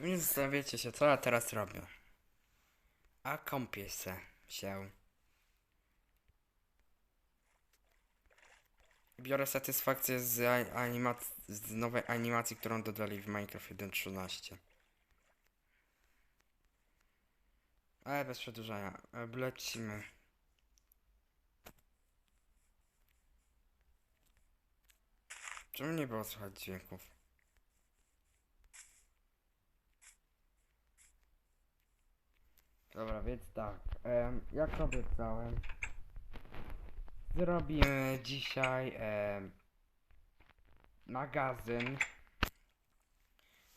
Nie zastanawiacie się, co ja teraz robię. A kąpię se się. Biorę satysfakcję z, animac- z nowej animacji, którą dodali w Minecraft 1.13. Ale bez przedłużania. E, Lecimy. Czemu nie było słychać dźwięków? Dobra, więc tak. em, jak obiecałem, zrobimy dzisiaj em, magazyn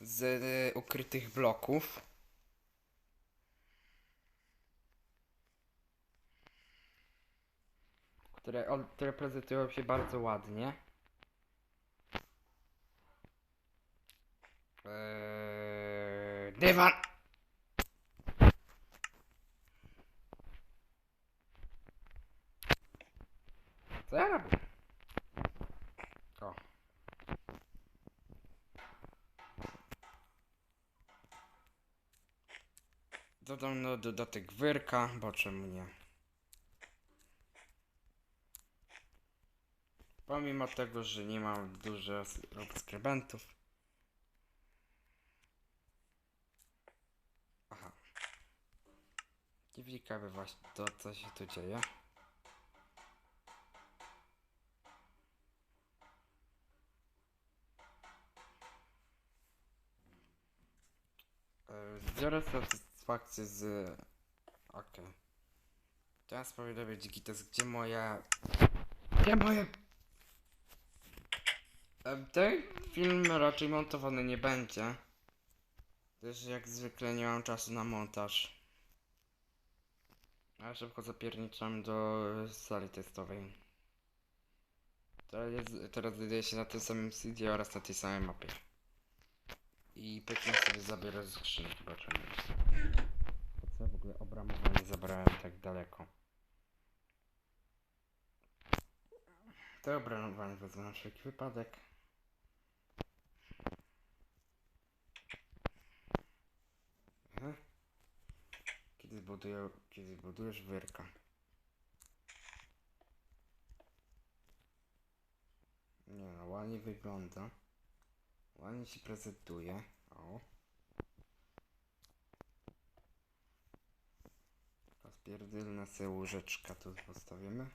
z y, ukrytych bloków. Które, które prezentują się bardzo ładnie. Eee, dywan! Co ja robię? O. Dodam na dodatek wyrka, bo czemu nie? Pomimo tego, że nie mam dużo subskrybentów. Aha. Ciekawe właśnie to, co się tu dzieje. E, Zbiorę satysfakcję z... Okej. Teraz powinno być Gites, gdzie moja... Gdzie moje... E, Ten film raczej montowany nie będzie. Też jak zwykle nie mam czasu na montaż. A szybko zapierniczam do sali testowej. Teraz, teraz znajduję się na tym samym CD oraz na tej samej mapie. I pytnie sobie zabiorę z skrzynki, zobaczymy. Po co w ogóle obramowanie zabrałem tak daleko? To obramowanie wezmę na wszelki wypadek. Aha. Kiedy buduję, kiedy budujesz wyrka. Nie no, ładnie wygląda. Ładnie się prezentuje. O. Rozpierdolna sobie tu postawimy.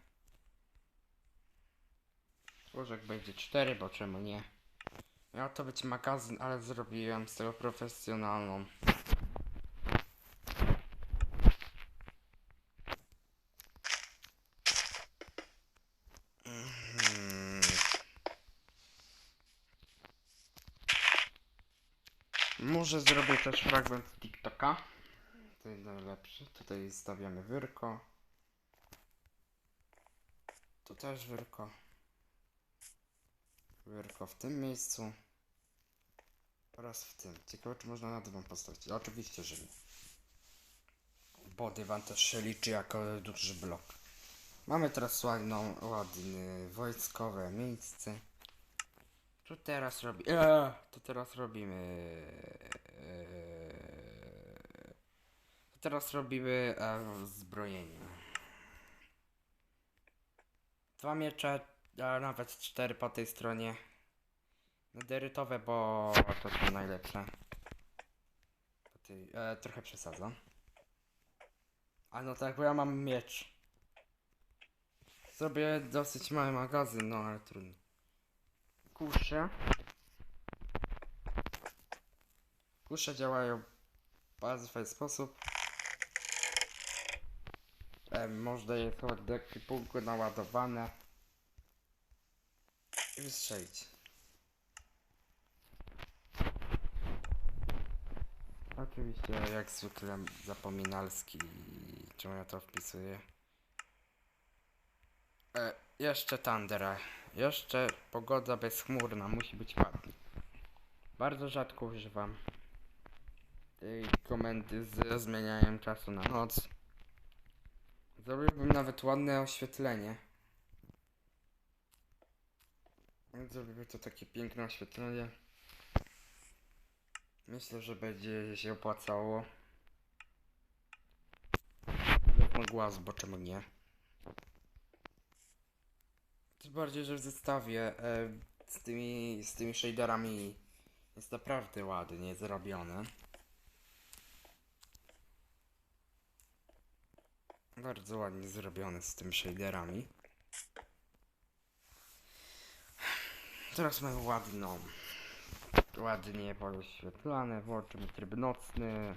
Łożek będzie 4, bo czemu nie? Miał to być magazyn, ale zrobiłem z tego profesjonalną. Mhm. Może zrobię też fragment TikToka. To jest najlepszy. Tutaj stawiamy wyrko. Tu też wyrko. Wyrko w tym miejscu. Oraz w tym. Ciekawe, czy można na dywan postawić. Oczywiście, że nie. Bo dywan też się liczy jako duży blok. Mamy teraz ładną, ładne wojskowe miejsce. Co teraz robi? Eee, to teraz robimy. Eee, to teraz robimy e, zbrojenie. Dwa miecze, a nawet cztery po tej stronie. Nederytowe, bo to są najlepsze. Po tej, e, trochę przesadzam. A no tak, bo ja mam miecz. Zrobię dosyć mały magazyn, no ale trudno. Kusze. Kusze działają w bardzo fajny sposób. E, można je schować do ekwipunku naładowane. I wystrzelić. Oczywiście, jak zwykle zapominalski. Czemu ja to wpisuję? E, jeszcze Thunder. Jeszcze pogoda bezchmurna, musi być ładnie. Bardzo rzadko używam tej komendy z zmienianiem czasu na noc. Zrobiłbym nawet ładne oświetlenie. Zrobiłby to takie piękne oświetlenie. Myślę, że będzie się opłacało. Jak mogła, zobaczymy nie. Tym bardziej, że w zestawie e, z, tymi, z tymi shaderami jest naprawdę ładnie zrobione. Bardzo ładnie zrobione z tymi shaderami. Teraz mamy ładną, ładnie podświetlane, włączymy tryb nocny,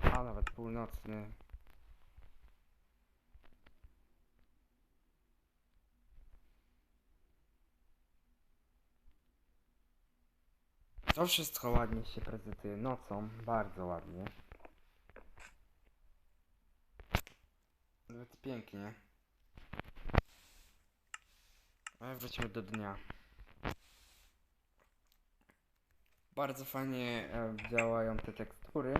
a nawet północny. To wszystko ładnie się prezentuje nocą, bardzo ładnie. Nawet pięknie. Ale wrócimy do dnia. Bardzo fajnie e, działają te tekstury.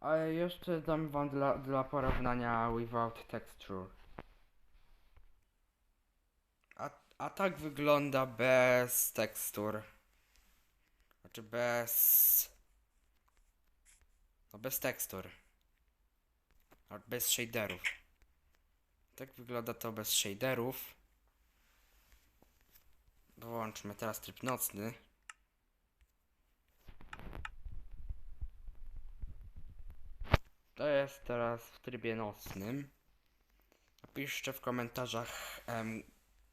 Ale jeszcze dam wam dla, dla porównania without texture. A, a tak wygląda bez tekstur. Znaczy bez... No bez tekstur. Bez shaderów. Tak wygląda to bez shaderów. Wyłączmy teraz tryb nocny. To jest teraz w trybie nocnym. Napiszcie w komentarzach, em,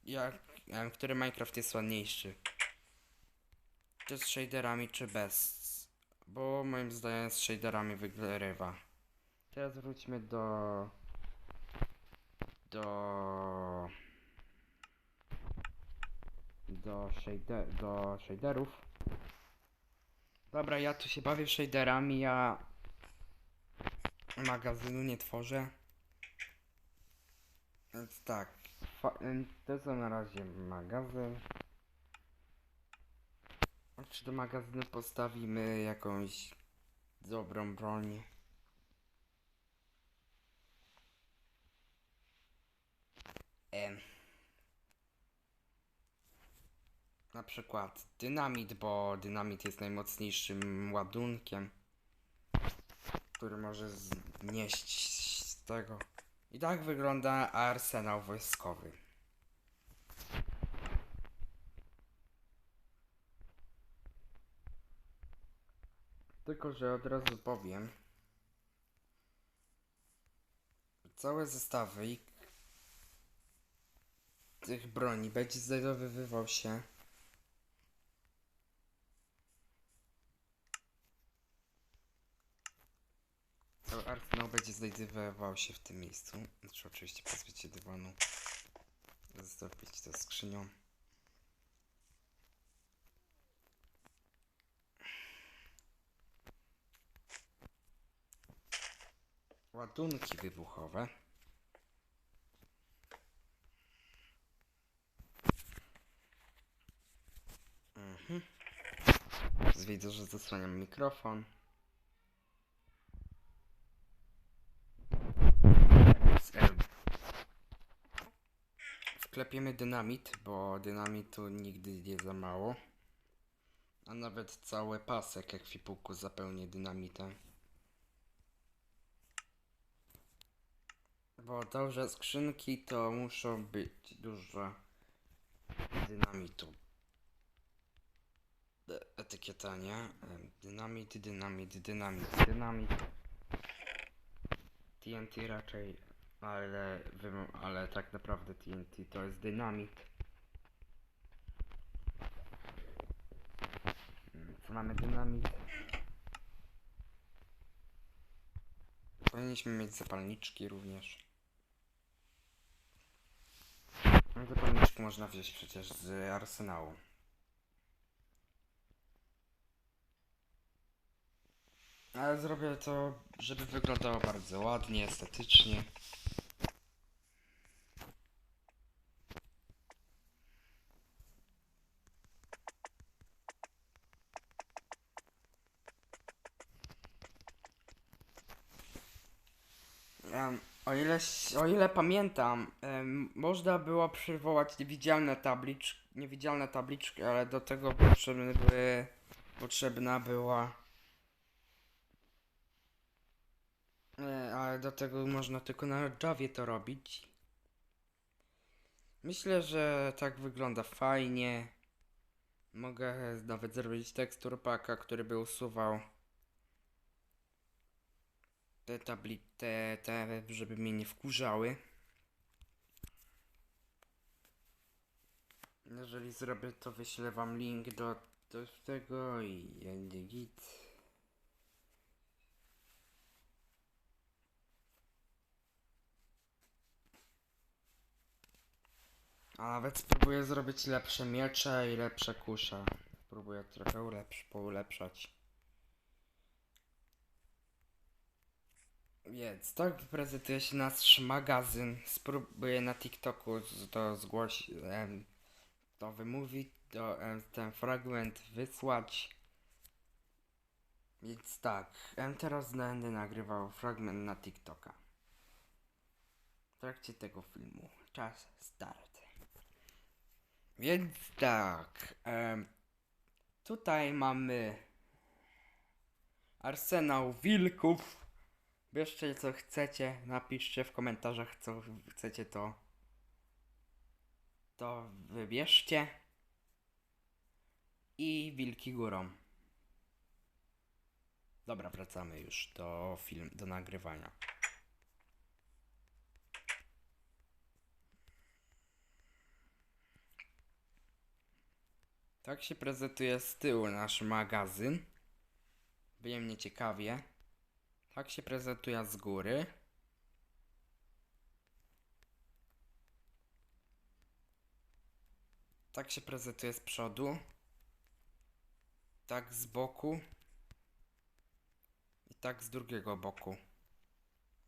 jak, em, który Minecraft jest ładniejszy. Z shaderami, czy bez. Bo moim zdaniem z shaderami wygrywa. Teraz wróćmy do... Do... Do, shader, do shaderów. Dobra, ja tu się bawię shaderami, ja magazynu nie tworzę. Więc tak, to są na razie magazyn. Czy do magazynu postawimy jakąś dobrą broń? Em. Na przykład dynamit, bo dynamit jest najmocniejszym ładunkiem, który może znieść z tego. I tak wygląda arsenał wojskowy. Tylko, że od razu powiem, całe zestawy tych broni będzie znajdowywał się Cały arsenał będzie znajdował się w tym miejscu. Znaczy oczywiście się dywanu. Zostawić to skrzynią. Ładunki wybuchowe. Mhm. Widzę, że zasłaniam mikrofon. Wklepiemy dynamit, bo dynamitu nigdy nie za mało. A nawet cały pasek ekwipunku zapełnię dynamitem. Bo dobrze skrzynki to muszą być dużo dynamitu. E- Etykieta, nie? Em, Dynamit, dynamit, dynamit, dynamit. TNT raczej, ale, ale tak naprawdę TNT to jest dynamit. Mm, Co mamy dynamit? Powinniśmy mieć zapalniczki również. No, można wziąć przecież z arsenału. Ale zrobię to, żeby wyglądało bardzo ładnie, estetycznie. O, ile, o ile pamiętam, można było przywołać niewidzialne tablicz, niewidzialne tabliczki, ale do tego potrzebne były, potrzebna była e, ale do tego można tylko na Javie to robić. Myślę, że tak wygląda fajnie. Mogę nawet zrobić tekstur paka, który by usuwał te tabli, te, te, żeby mnie nie wkurzały. Jeżeli zrobię to, wyślę wam link do, do tego i będzie git. A nawet spróbuję zrobić lepsze miecze i lepsze kusze. Spróbuję trochę ulepsz, poulepszać. Więc tak prezentuje się nasz magazyn. Spróbuję na TikToku to zgłosić, to wymówić, to, em, ten fragment wysłać. Więc tak, teraz będę nagrywał fragment na TikToka. W trakcie tego filmu. Czas start. Więc tak, tutaj mamy arsenał wilków. Bierzcie co chcecie, napiszcie w komentarzach co chcecie to to wybierzcie i wilki górą. Dobra, wracamy już do film, do nagrywania. Tak się prezentuje z tyłu nasz magazyn. Będzie mnie ciekawie. Tak się prezentuje z góry. Tak się prezentuje z przodu. Tak z boku. I tak z drugiego boku.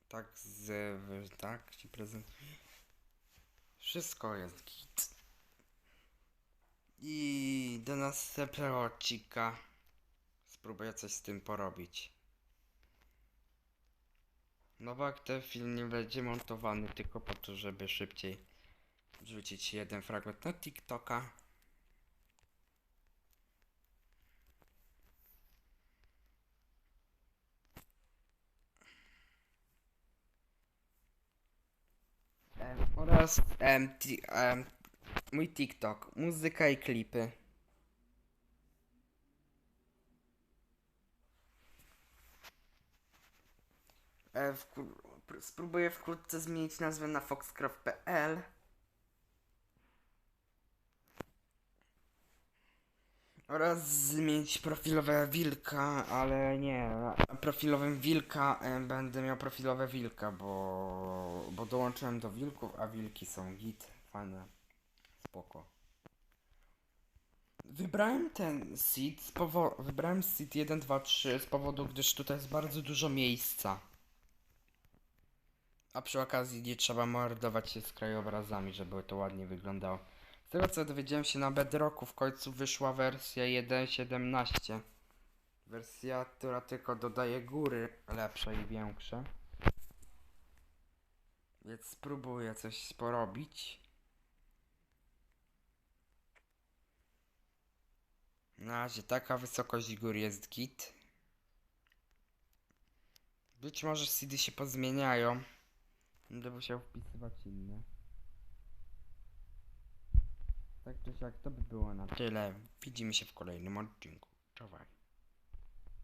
Tak z... tak się prezentuje. Wszystko jest git. I do następnego odcinka spróbuję coś z tym porobić. No bo jak ten film nie będzie montowany tylko po to, żeby szybciej wrzucić jeden fragment na TikToka. Oraz ti, em, mój TikTok, muzyka i klipy. E, spróbuję wkrótce zmienić nazwę na foxcraft.pl. Oraz zmienić profilowe wilka, ale nie, profilowym wilka e, będę miał profilowe wilka, bo, bo dołączyłem do wilków, a wilki są git, fajne, spoko. Wybrałem ten seed z powodu, wybrałem seed 1, 2, 3 z powodu, gdyż tutaj jest bardzo dużo miejsca. A przy okazji nie trzeba mordować się z krajobrazami, żeby to ładnie wyglądało. Z tego co dowiedziałem się na Bedrocku w końcu wyszła wersja 1.17. Wersja, która tylko dodaje góry lepsze i większe. Więc spróbuję coś porobić. Na razie taka wysokość gór jest git. Być może seedy się pozmieniają. Będę musiał wpisywać inne. Tak czy siak, to by było na tyle. Widzimy się w kolejnym odcinku. Czołem.